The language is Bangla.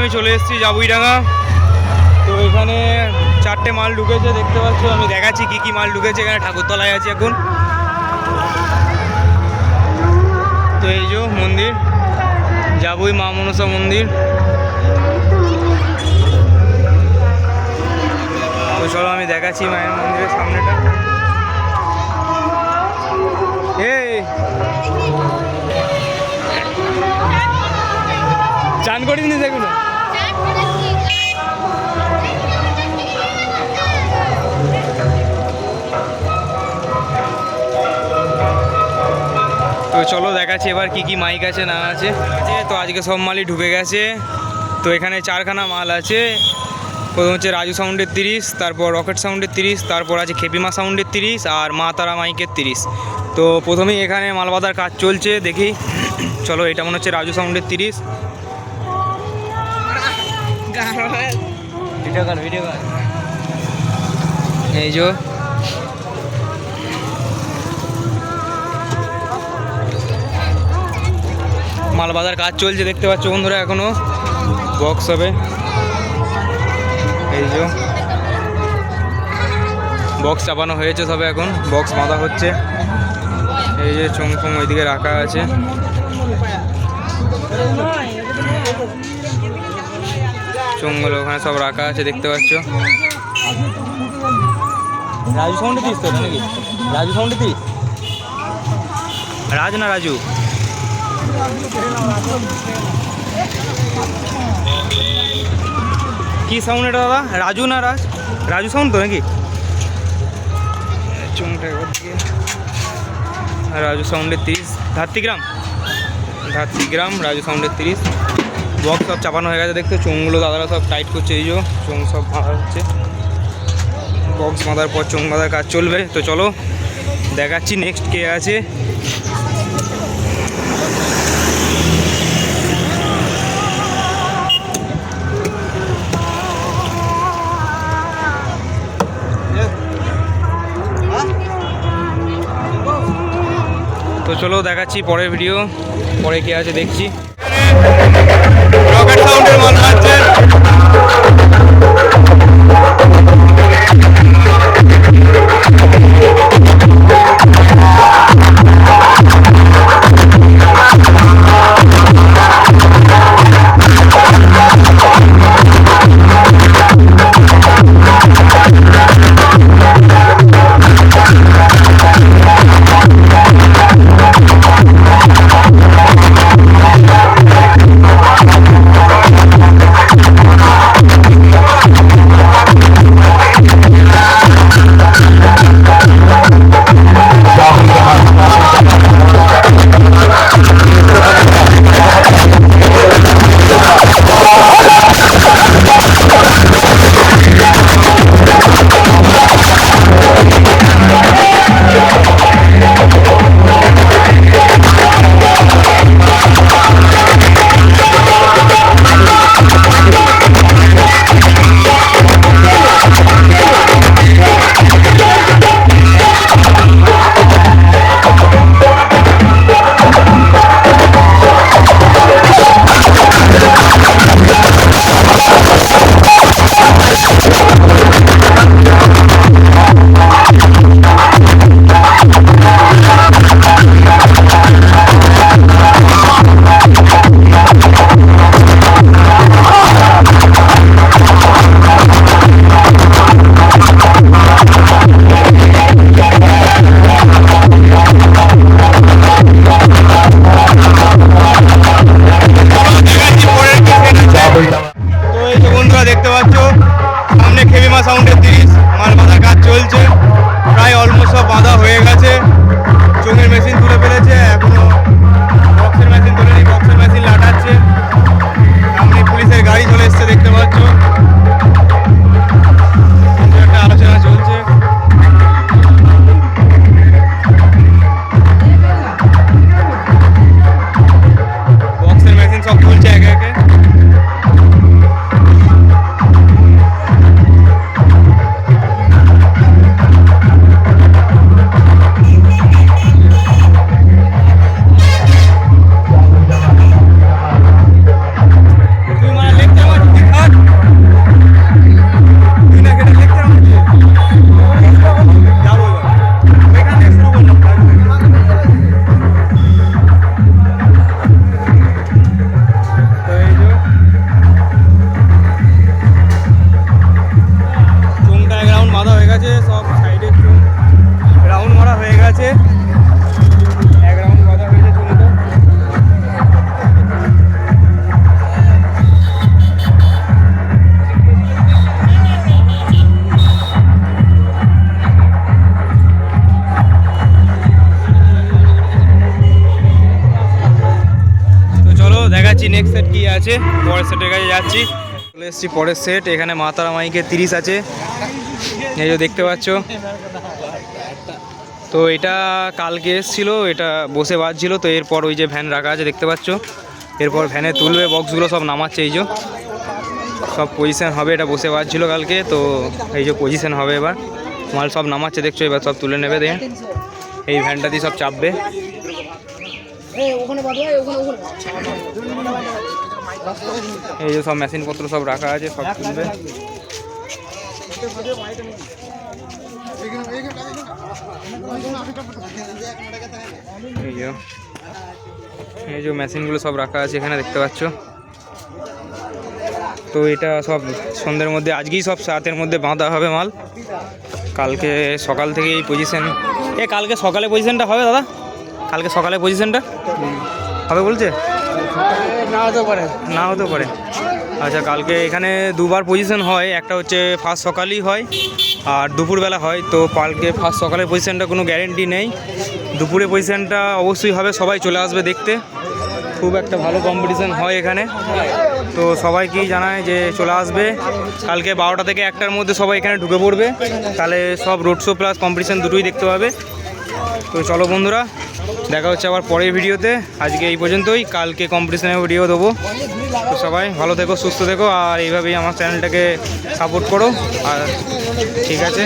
আমি চলে এসেছি জাবুইডাঙ্গা। তো এখানে চারটে মাল ঢুকেছে, দেখতে পাচ্ছ? আমি দেখাচ্ছি কি কি মাল ঢুকেছে এখানে, ঠাকুরতলায় আছি এখন। তো এই যে মন্দির যাবই মা মনসা মন্দির। তো চলো, আমি দেখাচ্ছি মায়ের মন্দিরের সামনেটা। এই! চান করিস নি দেখুন তো চলো দেখাচ্ছি এবার কি কি মাইক আছে, না আছে। তো আজকে সব মালই ঢুকে গেছে। তো এখানে চারখানা মাল আছে। প্রথম হচ্ছে রাজু সাউন্ডের তিরিশ, তারপর রকেট সাউন্ডের তিরিশ, তারপর আছে খেপিমা সাউন্ডের তিরিশ, আর মা তারা মাইকের তিরিশ। তো প্রথমেই এখানে মাল বাঁধার কাজ চলছে, দেখি। চলো, এটা মনে হচ্ছে রাজু সাউন্ডের তিরিশ। ভিডিও কর ভিডিও কর এই যে মাল বাঁধার কাজ চলছে, দেখতে পাচ্ছ বন্ধুরা এখনও। বক্স হবে। এই যে বক্স চাপানো হয়েছে সবে এখন। বক্স বাঁধা হচ্ছে। এই যে চং ফং ওইদিকে রাখা আছে। চোঙগুলো ওখানে সব রাখা আছে দেখতে পাচ্ছ। রাজু সাউন্ডে দিস তো নাকি? রাজু সাউন্ডে দিস? রাজু না রাজু? কি সাউন্ড এটা দাদা? রাজু না রাজ? রাজু সাউন্ড তো নাকি? চুমটা একবার দিকে। রাজু সাউন্ডের তিরিশ। ধাত্রিগ্রাম? ধাত্রিগ্রাম রাজু সাউন্ডের তিরিশ। বক্স সব চাপানো হয়ে গেছে, দেখতে চোঙগুলো দাদারা সব টাইট করছে, এই যে চোঙ সব বাঁধা হচ্ছে। বক্স বাঁধার পর চোঙ বাঁধার কাজ চলবে, তো চলো দেখাচ্ছি নেক্সট কে আছে। তো চলো দেখাচ্ছি পরের ভিডিও পরে কে আছে দেখছি। সাউন্ডের মাল সেট কি আছে? পরের সেটের কাছে যাচ্ছি। চলে এসেছি পরের সেট, এখানে মা তারা মাইকে তিরিশ আছে। এই যে দেখতে পাচ্ছ। তো এটা কালকে এসেছিল, এটা বসে বাজছিল, তো এরপর ওই যে ভ্যান রাখা আছে, দেখতে পাচ্ছ? এরপর ভ্যানে তুলবে, বক্সগুলো সব নামাচ্ছে এই যে। সব পজিশন হবে, এটা বসে বাজছিল কালকে, তো এই যে পজিশন হবে এবার। মাল সব নামাচ্ছে, দেখছ? এবার সব তুলে নেবে, দেখে। এই ভ্যানটা দিয়ে সব চাপবে। এই যে সব মেশিনপত্র সব রাখা আছে, সব তুলবে। এই যে এই যে মেশিনগুলো সব রাখা আছে, এখানে দেখতে পাচ্ছ। তো এটা সব সন্ধ্যের মধ্যে, আজকেই সব সাতের মধ্যে বাঁধা হবে মাল। কালকে সকাল থেকে এই পজিশন এ, কালকে সকালে পজিশনটা হবে দাদা? কালকে সকালে পজিশনটা হবে বলছে? না হতে পারে। আচ্ছা কালকে এখানে দুবার পজিশন হয়। একটা হচ্ছে ফার্স্ট সকালেই হয়, আর দুপুরবেলা হয়। তো কালকে ফার্স্ট সকালের পজিশনটা কোনো গ্যারেন্টি নেই। দুপুরে পজিশনটা অবশ্যই হবে, সবাই চলে আসবে দেখতে। খুব একটা ভালো কম্পিটিশন হয় এখানে। তো সবাইকেই জানায় যে চলে আসবে। কালকে বারোটা থেকে একটার মধ্যে সবাই এখানে ঢুকে পড়বে। তাহলে সব রোড শো প্লাস কম্পিটিশান দুটোই দেখতে পাবে। তো চলো বন্ধুরা, দেখা হচ্ছে আবার পরের ভিডিওতে। আজকে এই পর্যন্তই, কালকে কম্পিটিশনের ভিডিও দেবো। তো সবাই ভালো থেকো, সুস্থ থেকো, আর এইভাবেই আমার চ্যানেলটাকে সাপোর্ট করো। আর ঠিক আছে।